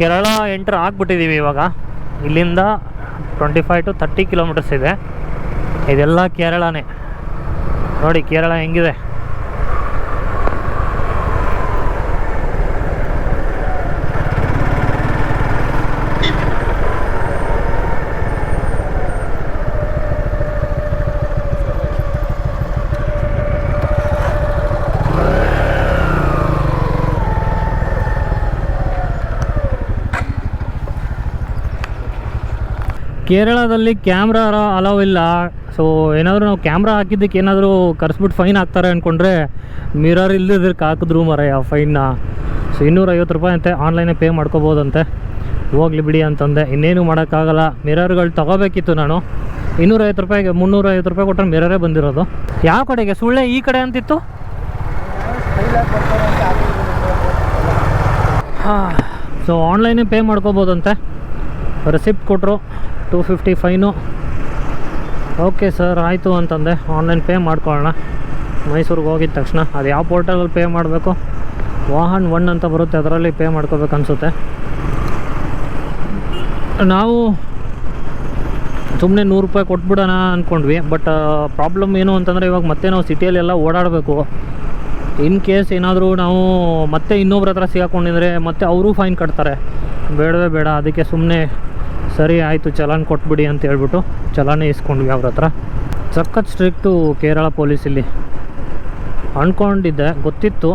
Kerala enter ಆಗ್ಬಿಟ್ಟಿದ್ದೀವಿ ಇವಾಗ. ಇಲ್ಲಿಂದ twenty five to thirty kilometres ಇದೆ. ಇದೆಲ್ಲ ಕೇರಳನೇ. ನೋಡಿ, ಕೇರಳ ಹೆಂಗಿದೆ? ಕೇರಳದಲ್ಲಿ ಕ್ಯಾಮ್ರಾ ಅಲೋ ಇಲ್ಲ. ಸೊ ಏನಾದರೂ ನಾವು ಕ್ಯಾಮ್ರಾ ಹಾಕಿದ್ದಕ್ಕೆ ಏನಾದರೂ ಕರೆಸ್ಬಿಟ್ಟು ಫೈನ್ ಹಾಕ್ತಾರೆ ಅಂದ್ಕೊಂಡ್ರೆ ಮಿರರ್ ಇಲ್ಲದಕ್ಕೆ ಹಾಕಿದ್ರು ಮರ ಆ ಫೈನ್ನ ಸೊ ಇನ್ನೂರೈವತ್ತು ರೂಪಾಯಿ ಅಂತೆ ಆನ್ಲೈನೇ ಪೇ ಮಾಡ್ಕೋಬೋದಂತೆ. ಹೋಗ್ಲಿ ಬಿಡಿ ಅಂತಂದೆ. ಇನ್ನೇನು ಮಾಡೋಕ್ಕಾಗಲ್ಲ. ಮಿರರ್ಗಳು ತಗೋಬೇಕಿತ್ತು ನಾನು. ಇನ್ನೂರೈವತ್ತು ರೂಪಾಯಿಗೆ ಮುನ್ನೂರೈವತ್ತು ರೂಪಾಯಿ ಕೊಟ್ಟರೆ ಮಿರರೇ ಬಂದಿರೋದು. ಯಾವ ಕಡೆಗೆ? ಸುಳ್ಳೆ ಈ ಕಡೆ ಅಂತಿತ್ತು? ಸೊ ಆನ್ಲೈನೇ ಪೇ ಮಾಡ್ಕೋಬೋದಂತೆ. ರೆಸಿಪ್ಟ್ ಕೊಟ್ಟರು two fifty fine okay sir ಆಯಿತು ಅಂತಂದೆ. ಆನ್ಲೈನ್ ಪೇ ಮಾಡ್ಕೊಳ್ಳೋಣ. ಮೈಸೂರಿಗೆ ಹೋಗಿದ ತಕ್ಷಣ. ಅದು ಯಾವ ಪೋರ್ಟಲಲ್ಲಿ ಪೇ ಮಾಡಬೇಕು? ವಾಹನ್ ಒನ್ ಅಂತ ಬರುತ್ತೆ, ಅದರಲ್ಲಿ ಪೇ ಮಾಡ್ಕೋಬೇಕು ಅನಿಸುತ್ತೆ. ನಾವು ಸುಮ್ಮನೆ ನೂರು ರೂಪಾಯಿ ಕೊಟ್ಬಿಡೋಣ ಅಂದ್ಕೊಂಡ್ವಿ ಬಟ್ ಪ್ರಾಬ್ಲಮ್ ಏನು ಅಂತಂದರೆ ಇವಾಗ ಮತ್ತೆ ನಾವು ಸಿಟಿಯಲ್ಲೆಲ್ಲ ಓಡಾಡಬೇಕು. ಇನ್ ಕೇಸ್ ಏನಾದರೂ ನಾವು ಮತ್ತೆ ಇನ್ನೊಬ್ರ ಹತ್ರ ಸಿಗಾಕೊಂಡಿದ್ರೆ ಮತ್ತೆ ಅವರು ಫೈನ್ ಕಟ್ತಾರೆ. ಬೇಡವೇ ಬೇಡ, ಅದಕ್ಕೆ ಸುಮ್ಮನೆ ಸರಿ ಆಯಿತು, ಚಲಾನ್ ಕೊಟ್ಬಿಡಿ ಅಂತ ಹೇಳ್ಬಿಟ್ಟು ಚಲಾನೇ ಇಸ್ಕೊಂಡ್ವಿ ಅವ್ರ ಹತ್ರ. ಸಖತ್ ಸ್ಟ್ರಿಕ್ಟು ಕೇರಳ ಪೊಲೀಸ್ ಇಲ್ಲಿ. ಅಂದ್ಕೊಂಡಿದ್ದೆ ಗೊತ್ತಿತ್ತು.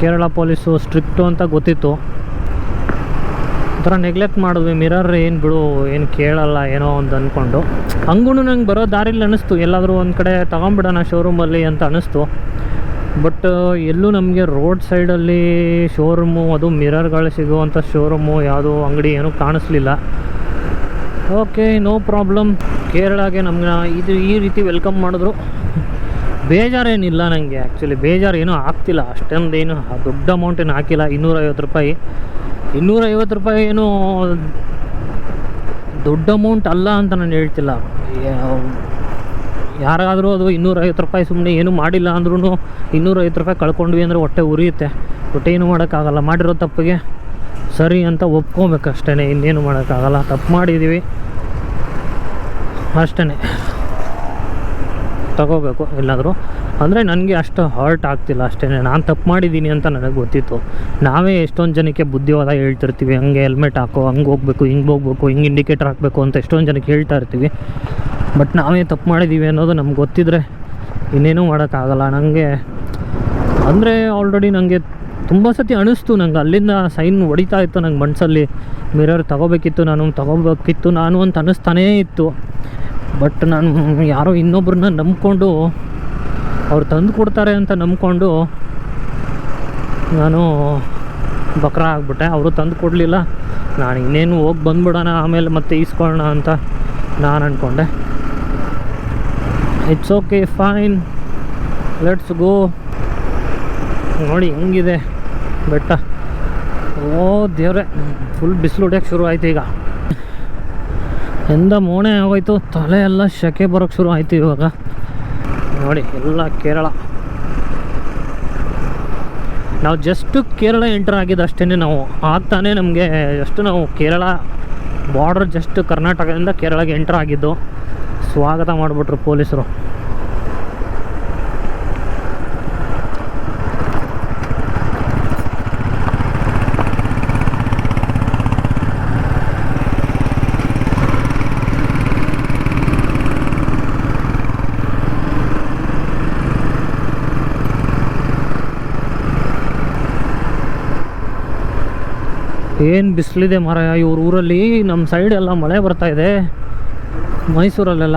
ಕೇರಳ ಪೊಲೀಸು ಸ್ಟ್ರಿಕ್ಟು ಅಂತ ಗೊತ್ತಿತ್ತು. ಒಂಥರ ನೆಗ್ಲೆಕ್ಟ್ ಮಾಡಿದ್ವಿ ಮಿರರ್ ಏನು ಬಿಡು, ಏನು ಕೇಳಲ್ಲ, ಏನೋ ಅಂತ ಅಂದ್ಕೊಂಡು ಹಂಗೂ ನಂಗೆ ಬರೋ ದಾರಿಲಿ ಅನ್ನಿಸ್ತು ಎಲ್ಲಾದರೂ ಒಂದು ಕಡೆ ತಗೊಂಬಿಡೋಣ ಶೋರೂಮಲ್ಲಿ ಅಂತ ಅನ್ನಿಸ್ತು ಬಟ್, ಎಲ್ಲೂ ನಮಗೆ ರೋಡ್ ಸೈಡಲ್ಲಿ ಶೋರೂಮು, ಅದು ಮಿರರ್ಗಳು ಸಿಗುವಂಥ ಶೋರೂಮು, ಯಾವುದೋ ಅಂಗಡಿ ಏನೂ ಕಾಣಿಸ್ಲಿಲ್ಲ. Okay, no problem. ಕೇರಳಗೆ ನಮ್ಗೆ ಇದು ಈ ರೀತಿ ವೆಲ್ಕಮ್ ಮಾಡಿದ್ರು. ಬೇಜಾರೇನಿಲ್ಲ ನನಗೆ ಆ್ಯಕ್ಚುಲಿ ಬೇಜಾರು ಏನೂ ಆಗ್ತಿಲ್ಲ. ಅಷ್ಟೊಂದೇನು ದೊಡ್ಡ ಅಮೌಂಟ್ ಏನು ಹಾಕಿಲ್ಲ. ಇನ್ನೂರೈವತ್ತು ರೂಪಾಯಿ. ಇನ್ನೂರೈವತ್ತು ರೂಪಾಯಿ ಏನು ದೊಡ್ಡ ಅಮೌಂಟ್ ಅಲ್ಲ ಅಂತ ನಾನು ಹೇಳ್ತಿಲ್ಲ. ಯಾರಾದರೂ ಅದು ಇನ್ನೂರೈವತ್ತು ರೂಪಾಯಿ ಸುಮ್ಮನೆ ಏನೂ ಮಾಡಿಲ್ಲ ಅಂದ್ರೂ ಇನ್ನೂರೈವತ್ತು ರೂಪಾಯಿ ಕಳ್ಕೊಂಡ್ವಿ ಅಂದರೆ ಹೊಟ್ಟೆ ಉರಿಯುತ್ತೆ. ಹೊಟ್ಟೆ ಏನು ಮಾಡೋಕ್ಕಾಗಲ್ಲ. ಮಾಡಿರೋ ತಪ್ಪಿಗೆ ಸರಿ ಅಂತ ಒಪ್ಕೊಬೇಕಷ್ಟೇ ಇನ್ನೇನು ಮಾಡೋಕ್ಕಾಗಲ್ಲ. ತಪ್ಪು ಮಾಡಿದ್ದೀವಿ ಅಷ್ಟೇ ತಗೋಬೇಕು ಎಲ್ಲಾದರೂ. ಅಂದರೆ ನನಗೆ ಅಷ್ಟು ಹರ್ಟ್ ಆಗ್ತಿಲ್ಲ ಅಷ್ಟೇ ನಾನು ತಪ್ಪು ಮಾಡಿದ್ದೀನಿ ಅಂತ ನನಗೆ ಗೊತ್ತಿತ್ತು. ನಾವೇ ಎಷ್ಟೊಂದು ಜನಕ್ಕೆ ಬುದ್ಧಿವಾದ ಹೇಳ್ತಿರ್ತೀವಿ. ಹಂಗೆ ಹೆಲ್ಮೆಟ್ ಹಾಕೋ, ಹಂಗೆ ಹೋಗ್ಬೇಕು, ಹಿಂಗೆ ಹೋಗ್ಬೇಕು, ಹಿಂಗೆ ಇಂಡಿಕೇಟರ್ ಹಾಕಬೇಕು ಅಂತ ಎಷ್ಟೊಂದು ಜನಕ್ಕೆ ಹೇಳ್ತಾ ಇರ್ತೀವಿ. ಬಟ್ ನಾವೇ ತಪ್ಪು ಮಾಡಿದ್ದೀವಿ ಅನ್ನೋದು ನಮ್ಗೆ ಗೊತ್ತಿದ್ರೆ ಇನ್ನೇನೂ ಮಾಡೋಕ್ಕಾಗಲ್ಲ. ನನಗೆ ಅಂದರೆ ಆಲ್ರೆಡಿ ನನಗೆ ತುಂಬ ಸತಿ ಅನಿಸ್ತು ನಂಗೆ ಅಲ್ಲಿಂದ ಸೈನ್ ಹೊಡಿತಾ ಇತ್ತು ನಂಗೆ ಮನಸ್ಸಲ್ಲಿ ಮಿರರ್ ತಗೋಬೇಕಿತ್ತು ನಾನು ತಗೋಬೇಕಿತ್ತು ನಾನು ಅಂತ ಅನ್ನಿಸ್ತಾನೇ ಇತ್ತು. ಬಟ್ ನಾನು ಯಾರೋ ಇನ್ನೊಬ್ರನ್ನ ನಂಬ್ಕೊಂಡು ಅವ್ರು ತಂದು ಕೊಡ್ತಾರೆ ಅಂತ ನಂಬ್ಕೊಂಡು ನಾನು ಬಕ್ರ ಆಗಿಬಿಟ್ಟೆ. ಅವರು ತಂದು ಕೊಡಲಿಲ್ಲ. ನಾನು ಇನ್ನೇನು ಹೋಗಿ ಬಂದ್ಬಿಡೋಣ, ಆಮೇಲೆ ಮತ್ತೆ ಈಸ್ಕೊಳ್ಳೋಣ ಅಂತ ನಾನು ಅಂದ್ಕೊಂಡೆ it's okay fine let's go ನೋಡಿ, ಹೆಂಗಿದೆ. ಬೆಟ್ಟ. ಓ, ದೇವ್ರೆ ಫುಲ್ ಬಿಸಿಲು ಹೊಡ್ಯಕ್ಕೆ ಶುರು ಆಯ್ತು ಈಗ. ಎಂದ ಮೋಣೆ ಆಗೋಯ್ತು, ತಲೆ ಎಲ್ಲ ಶೆಕೆ ಬರೋಕ್ಕೆ ಶುರು ಆಯ್ತು ಇವಾಗ. ನೋಡಿ, ಎಲ್ಲ ಕೇರಳ. ನಾವು ಜಸ್ಟ್ ಕೇರಳ ಎಂಟರ್ ಆಗಿದ್ದು ಅಷ್ಟೇ ನಾವು. ಆಗ್ತಾನೆ ನಮಗೆ ಜಸ್ಟ್ ನಾವು ಕೇರಳ ಬಾರ್ಡರ್ ಜಸ್ಟ್ ಕರ್ನಾಟಕದಿಂದ ಕೇರಳಗೆ ಎಂಟರ್ ಆಗಿದ್ದು. ಸ್ವಾಗತ ಮಾಡಿಬಿಟ್ರು ಪೊಲೀಸರು. ಏನು ಬಿಸಿಲಿದೆ ಮರ ಇವ್ರ ಊರಲ್ಲಿ ನಮ್ಮ ಸೈಡ್ ಎಲ್ಲ ಮಳೆ ಬರ್ತಾ ಇದೆ. ಮೈಸೂರಲ್ಲೆಲ್ಲ?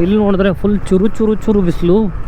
ಇಲ್ಲಿ ನೋಡಿದ್ರೆ ಫುಲ್ ಚುರು ಚುರು ಚುರು ಬಿಸಿಲು.